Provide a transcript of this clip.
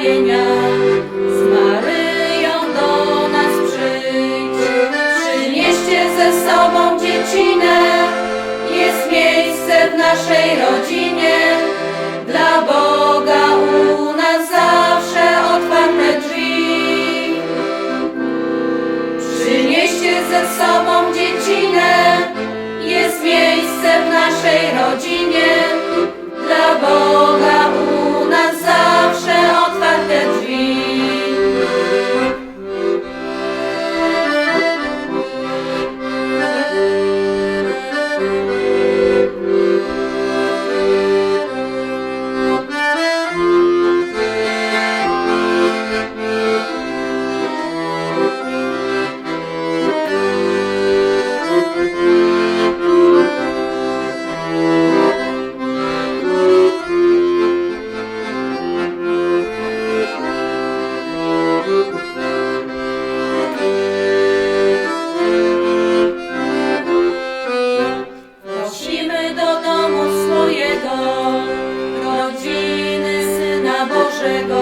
zbawienia. Z Maryją do nas przyjdź, przynieście ze sobą dziecinę. Jest miejsce w naszej rodzinie, dla Boga u nas zawsze otwarte drzwi. Przynieście ze sobą dziecinę, jest miejsce w naszej rodzinie, dla Boga. Syna